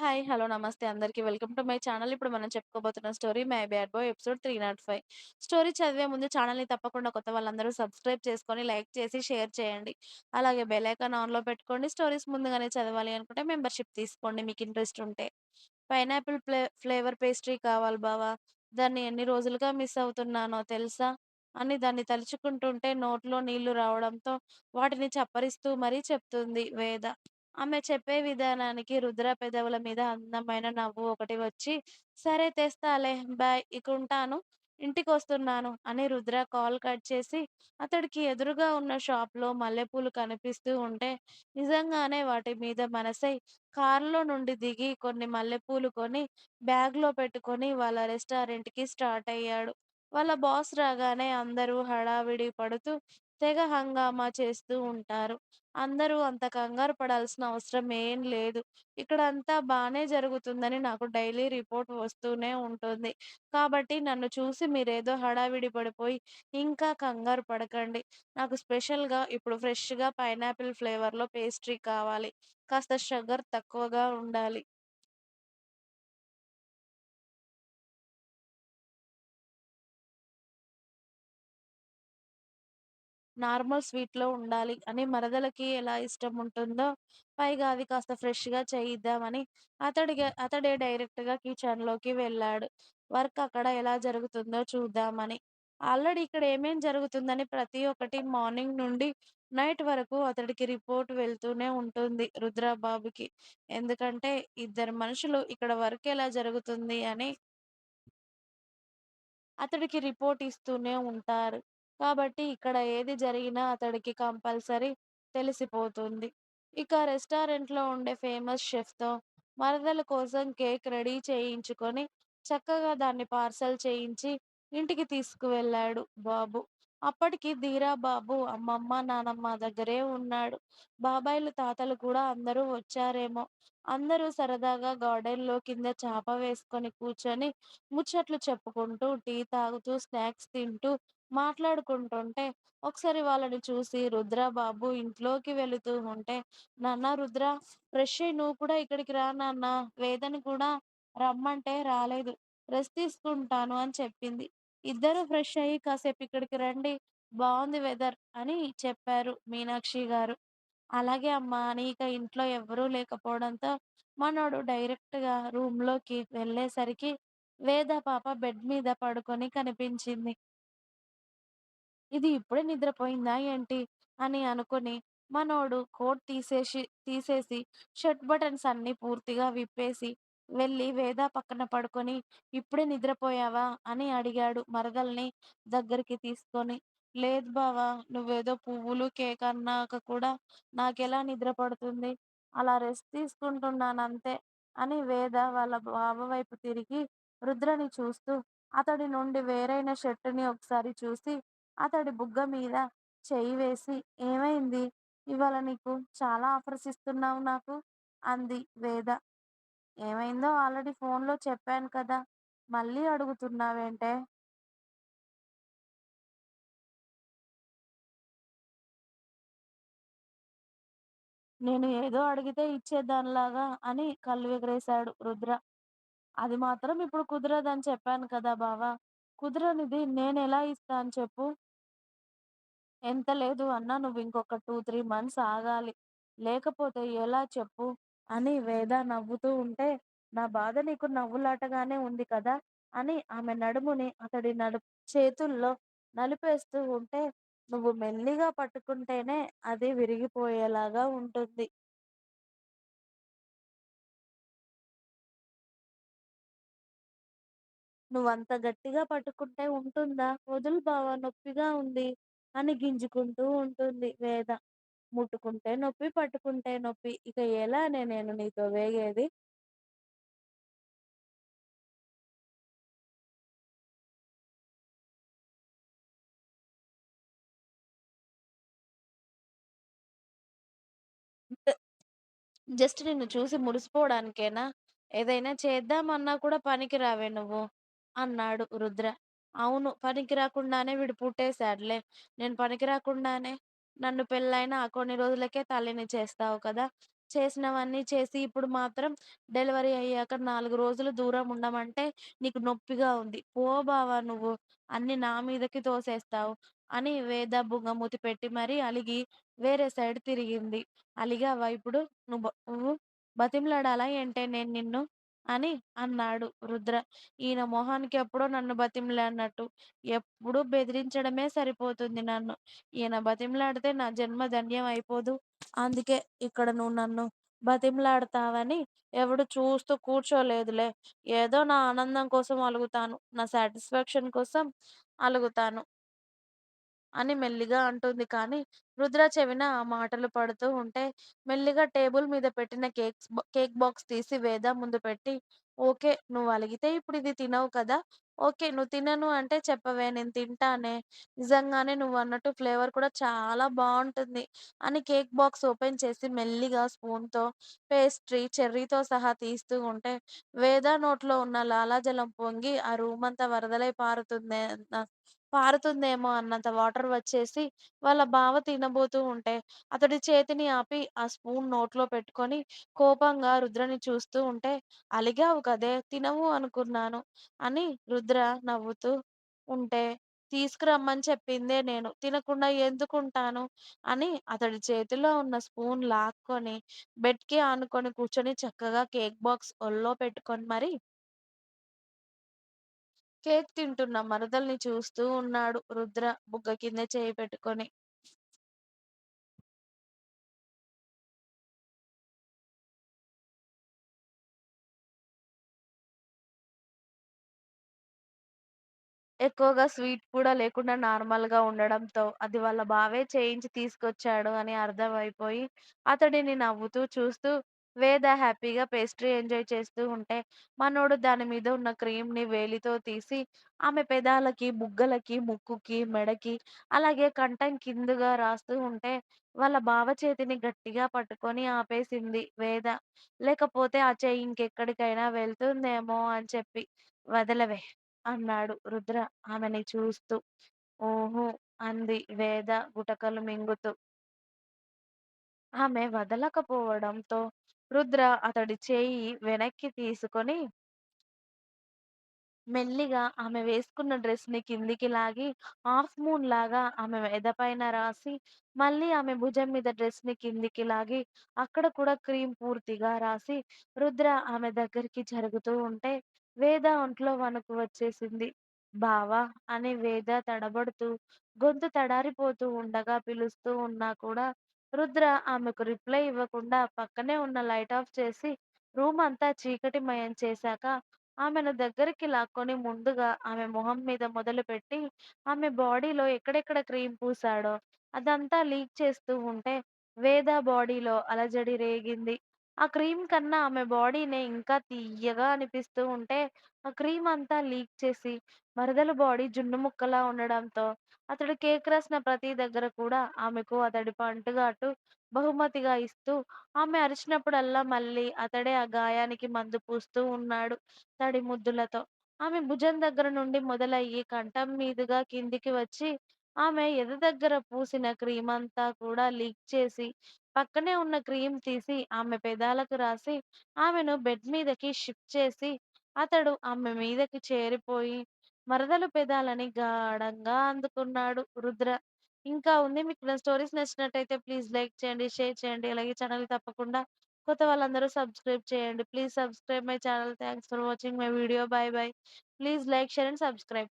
Hi. Hello. నమస్తే అందరికీ welcome to my channel. ఇప్పుడు మనం చెప్పుకోబోతున్న story 'my bad boy' episode 305. Story చదివే ముందు ఛానల్‌ని తప్పకుండా కొత్త వాళ్ళందరూ సబ్స్క్రైబ్ చేసుకొని, లైక్ చేసి, షేర్ చేయండి. అలాగే బెల్ ఐకాన్ ఆన్‌లో పెట్టుకోండి. స్టోరీస్ ముందుగానే చదవాలి అనుకుంటే మెంబర్‌షిప్ తీసుకోండి మీకు ఇంట్రెస్ట్ ఉంటే. పైనాపిల్ ఫ్లేవర్ పేస్ట్రీ కావాలి బావా దాన్ని ఎన్ని రోజులుగా మిస్ అవుతున్నానో తెలుసా? అని దాన్ని తలుచుకుంటుంటే నోట్లో నీళ్ళు రావడంతో వాటిని చప్పరిస్తూ మరీ చెప్తుంది వేద. ఆమె చెప్పే విధానానికి రుద్ర పెదవుల మీద అందమైన నవ్వు ఒకటి వచ్చి, సరే తెస్తాలే బాయ్ ఇకుంటాను. ఇంటికి వస్తున్నాను అని రుద్ర కాల్ కట్ చేసి, అతడికి ఎదురుగా ఉన్న షాప్‌లో మల్లెపూలు కనిపిస్తూ ఉంటే, నిజంగానే వాటి మీద మనసై కారులో నుండి దిగి కొన్ని మల్లెపూలు కొని, బ్యాగ్‌లో పెట్టుకొని వాళ్ళ రెస్టారెంట్‌కి స్టార్ట్ అయ్యాడు. వాళ్ళ బాస్ రాగానే అందరూ హడావిడి పడుతూ, తెగ హంగామా చేస్తూ ఉంటారు. అందరూ అంత కంగారు పడాల్సిన అవసరం ఏం లేదు. ఇక్కడ అంతా బాగానే జరుగుతుందని నాకు డైలీ రిపోర్ట్ వస్తూనే ఉంటుంది. కాబట్టి నన్ను చూసి మీరేదో హడావిడి పడిపోయి, ఇంకా కంగారు పడకండి. నాకు స్పెషల్‌గా ఇప్పుడు ఫ్రెష్‌గా పైనాపిల్ ఫ్లేవర్‌లో పేస్ట్రీ కావాలి. కాస్త షుగర్ తక్కువగా ఉండాలి. నార్మల్ స్వీట్లో ఉండాలి అని మరదలకి ఎలా ఇష్టం ఉంటుందో, పైగా అది కాస్త ఫ్రెష్గా చేయిద్దామని అతడి అతడే డైరెక్ట్గా కిచెన్లోకి వెళ్ళాడు. వర్క్ అక్కడ ఎలా జరుగుతుందో చూద్దామని. ఆల్రెడీ ఇక్కడ ఏమేం జరుగుతుందని ప్రతి ఒక్కటి మార్నింగ్ నుండి నైట్ వరకు అతడికి రిపోర్ట్ వెళ్తూనే ఉంటుంది రుద్రబాబుకి. ఎందుకంటే ఇద్దరు మనుషులు ఇక్కడ వర్క్ ఎలా జరుగుతుంది అని అతడికి రిపోర్ట్ ఇస్తూనే ఉంటారు. కాబట్టి ఇక్కడ ఏది జరిగినా అతడికి కంపల్సరీ తెలిసిపోతుంది. ఇక రెస్టారెంట్‌లో ఉండే ఫేమస్ షెఫ్‌తో మరదల కోసం కేక్ రెడీ చేయించుకొని, చక్కగా దాన్ని పార్సెల్ చేయించి ఇంటికి తీసుకువెళ్ళాడు బాబు. అప్పటికి ధీరా బాబు అమ్మమ్మ, నానమ్మ దగ్గరే ఉన్నాడు. బాబాయిలు, తాతలు కూడా అందరూ వచ్చారేమో! అందరూ సరదాగా గార్డెన్‌లో కింద చాప వేసుకొని కూర్చొని ముచ్చట్లు చెప్పుకుంటూ, టీ తాగుతూ, స్నాక్స్ తింటూ, మాట్లాడుకుంటుంటే, ఒకసారి వాళ్ళని చూసి రుద్ర బాబు ఇంట్లోకి వెళుతూ ఉంటే, నాన్న రుద్ర ఫ్రెష్ అయ్యి నువ్వు కూడా ఇక్కడికి రా నాన్న వేదని కూడా రమ్మంటే రాలేదు. రెస్ట్ తీసుకుంటాను అని చెప్పింది. ఇద్దరూ ఫ్రెష్ అయ్యి కాసేపు ఇక్కడికి రండి. బాగుంది వెదర్ అని చెప్పారు మీనాక్షి గారు. అలాగే అమ్మా అని ఇక ఇంట్లో ఎవరూ లేకపోవడంతో మనోడు డైరెక్ట్గా రూమ్లోకి వెళ్ళేసరికి వేద పాప బెడ్ మీద పడుకొని కనిపించింది. ఇది ఇప్పుడే నిద్రపోయిందా ఏంటి? అని అనుకుని మనోడు కోట్ తీసేసి తీసేసి షర్ట్ బటన్స్ అన్ని పూర్తిగా విప్పేసి వెళ్ళి వేద పక్కన పడుకొని, "ఇప్పుడే నిద్రపోయావా?" అని అడిగాడు మరదల్ని దగ్గరికి తీసుకొని. "లేదు బావా నువ్వేదో పువ్వులు, కేక్ అన్నాక కూడా నాకెలా నిద్ర పడుతుంది? అలా రెస్ట్ తీసుకుంటున్నాను అంతే అని వేద వాళ్ళ బావ వైపు తిరిగి రుద్రని చూస్తూ అతడి నుండి వేరైన షర్టుని ఒకసారి చూసి, అతడి బుగ్గ మీద చెయ్యి వేసి, "ఏమైంది? ఇవాళ నీకు చాలా ఆఫర్స్ ఇస్తున్నావు నాకు" అంది వేద. "ఏమైందో ఆల్రెడీ ఫోన్‌లో చెప్పాను కదా! మళ్ళీ అడుగుతున్నావేంటే?" నేను ఏదో అడిగితే ఇచ్చేదానిలాగా అని కళ్ళు ఎగరేశాడు రుద్ర. "అది మాత్రం ఇప్పుడు కుదరదని చెప్పాను కదా బావ! కుదరనిది నేను ఎలా ఇస్తాను చెప్పు? ఎంత లేదు అన్నా నువ్వు ఇంకొక టూ త్రీ మంత్స్ ఆగాలి. లేకపోతే ఎలా చెప్పు?" అని వేద నవ్వుతూ ఉంటే, "నా బాధ నీకు నవ్వులాటగానే ఉంది కదా!" అని ఆమె నడుముని అతడి నడు చేతుల్లో నలిపేస్తూ ఉంటే, "నువ్వు మెల్లిగా పట్టుకుంటేనే అది విరిగిపోయేలాగా ఉంటుంది." "నువ్వంత గట్టిగా పట్టుకుంటే ఉంటుందా? వదులు బావ నొప్పిగా ఉంది" అని గింజుకుంటూ ఉంటుంది వేద. ముట్టుకుంటే నొప్పి, పట్టుకుంటే నొప్పి. ఇక ఎలానే నేను నీతో వేగేది? జస్ట్ నిన్ను చూసి మురిసిపోవడానికేనా? ఏదైనా చేద్దామన్నా కూడా పనికి రావే నువ్వు" అన్నాడు రుద్ర. "అవును. పనికి రాకుండానే వీడు పుట్టేసాడులే. నేను పనికి రాకుండానే నన్ను పెళ్ళైన ఆ కొన్ని రోజులకే తల్లిని చేస్తావు కదా! చేసినవన్నీ చేసి ఇప్పుడు మాత్రం డెలివరీ అయ్యాక 4 రోజులు దూరం ఉండమంటే నీకు నొప్పిగా ఉంది. పో బావ నువ్వు అన్నీ నా మీదకి తోసేస్తావు అని వేద బుంగమూతి పెట్టి మరీ అలిగి వేరే సైడ్ తిరిగింది. అలిగావా ఇప్పుడు? నువ్వు నువ్వు బతిమలాడాలా ఏంటే నేను నిన్ను? అని అన్నాడు రుద్ర. ఈయన మొహానికి ఎప్పుడో నన్ను బతిమిలాడినట్టు. ఎప్పుడూ బెదిరించడమే సరిపోతుంది నన్ను. ఈయన బతిమిలాడితే నా జన్మ ధన్యం అయిపోదు అందుకే ఇక్కడ నువ్వు నన్ను బతిమిలాడతావని ఎవడు చూస్తూ కూర్చోలేదులే. ఏదో నా ఆనందం కోసం అలుగుతాను. నా సాటిస్ఫాక్షన్ కోసం అలుగుతాను. అని మెల్లిగా అంటుంది కానీ, రుద్ర చెవిన ఆ మాటలు పడుతూ ఉంటే, మెల్లిగా టేబుల్ మీద పెట్టిన కేక్స్ కేక్ బాక్స్ తీసి వేద ముందు పెట్టి, ఓకే. నువ్వు అలిగితే ఇప్పుడు ఇది తినవు కదా! ఓకే. నువ్వు తినను అంటే చెప్పవే నేను తింటానే. నిజంగానే నువ్వు అన్నట్టు ఫ్లేవర్ కూడా చాలా బాగుంటుంది అని కేక్ బాక్స్ ఓపెన్ చేసి మెల్లిగా స్పూన్‌తో పేస్ట్రీ, చెర్రీతో సహా తీస్తూ ఉంటే, వేద నోట్లో ఉన్న లాలాజలం పొంగి ఆ రూమ్ అంతా వరదలై పారుతుంది పారుతుందేమో అన్నంత వాటర్ వచ్చేసి, వాళ్ళ బావ తినబోతూ ఉంటే, అతడి చేతిని ఆపి ఆ స్పూన్ నోట్లో పెట్టుకొని కోపంగా రుద్రని చూస్తూ ఉంటే, అలిగావు కదే తినవు అనుకున్నాను అని రుద్ర నవ్వుతూ ఉంటే, తీసుకురమ్మని చెప్పిందే నేను. తినకుండా ఎందుకుంటాను? అని అతడి చేతిలో ఉన్న స్పూన్ లాక్కొని బెడ్‌కి ఆనుకొని కూర్చొని చక్కగా కేక్ బాక్స్ ఒళ్ళో పెట్టుకొని మరి కేక్ తింటున్న మరదల్ని చూస్తూ ఉన్నాడు రుద్ర బుగ్గ కింద చేయి పెట్టుకొని. ఎక్కువగా స్వీట్ కూడా లేకుండా నార్మల్‌గా ఉండడంతో, అది వాళ్ళ బావే చేయించి తీసుకొచ్చాడు అని అర్థమైపోయి, అతడిని నవ్వుతూ చూస్తూ, వేద హ్యాపీగా పేస్ట్రీ ఎంజాయ్ చేస్తూ ఉంటే, మనోడు దాని మీద ఉన్న క్రీమ్‌ని వేలితో తీసి, ఆమె పెదాలకి, బుగ్గలకి, ముక్కుకి, మెడకి, అలాగే కంఠం కిందుగా రాస్తూ ఉంటే, వాళ్ళ బావ చేతిని గట్టిగా పట్టుకొని ఆపేసింది వేద. లేకపోతే ఆ చెయ్యి ఇంకెక్కడికైనా వెళ్తుందేమో అని చెప్పి. వదలవే అన్నాడు రుద్ర ఆమెని చూస్తూ. ఊహూ అంది వేద గుటకలు మింగుతూ. ఆమె వదలకపోవడంతో రుద్ర అతడి చేయి వెనక్కి తీసుకొని మెల్లిగా ఆమె వేసుకున్న డ్రెస్ని కిందికి లాగి హాఫ్ మూన్ లాగా ఆమె ఎదపైన రాసి, మళ్ళీ ఆమె భుజం మీద డ్రెస్ని కిందికి లాగి, అక్కడ కూడా క్రీమ్ పూర్తిగా రాసి, రుద్ర ఆమె దగ్గరికి జరుగుతూ ఉంటే, వేద ఒంట్లో వణుకు వచ్చేసింది. బావా! అని వేద తడబడుతూ, గొంతు తడారిపోతూ ఉండగా పిలుస్తూ ఉన్నా కూడా, రుద్ర ఆమెకు రిప్లై ఇవ్వకుండా పక్కనే ఉన్న లైట్ ఆఫ్ చేసి, రూమ్ అంతా చీకటిమయం చేశాక ఆమెను దగ్గరికి లాక్కొని ముందుగా ఆమె మొహం మీద మొదలుపెట్టి, ఆమె బాడీలో ఎక్కడెక్కడ క్రీమ్ పూసాడో అదంతా లీక్ చేస్తూ ఉంటే, వేద బాడీలో అలజడి రేగింది. ఆ క్రీమ్ కన్నా ఆమె బాడీనే ఇంకా తియ్యగా అనిపిస్తూ ఉంటే, ఆ క్రీమ్ అంతా లీక్ చేసి, మరదల బాడీ జున్ను ముక్కలా ఉండడంతో, అతడు కేక్ రాసిన ప్రతి దగ్గర కూడా ఆమెకు అతడి పంటుగాటు బహుమతిగా ఇస్తూ, ఆమె అరిచినప్పుడల్లా మళ్ళీ అతడే ఆ గాయానికి మందు పూస్తూ ఉన్నాడు తడి ముద్దులతో. ఆమె భుజం దగ్గర నుండి మొదలయ్యి కంఠం మీదుగా కిందికి వచ్చి, ఆమె ఎద దగ్గర పూసిన క్రీమ్ అంతా కూడా లీక్ చేసి, పక్కనే ఉన్న క్రీమ్ తీసి ఆమె పెదాలకు రాసి, ఆమెను బెడ్ మీదకి షిఫ్ట్ చేసి, అతడు ఆమె మీదకి చేరిపోయి, మరదలు పెదాలని గాఢంగా అందుకున్నాడు రుద్ర. ఇంకా ఉంది. మీకు నా స్టోరీస్ నచ్చినట్టయితే ప్లీజ్ లైక్ చేయండి, షేర్ చేయండి. అలాగే ఛానెల్‌ని తప్పకుండా కొత్త వాళ్ళందరూ సబ్స్క్రైబ్ చేయండి. Please subscribe my channel. Thanks for watching my video. Bye bye. Please like, share and subscribe.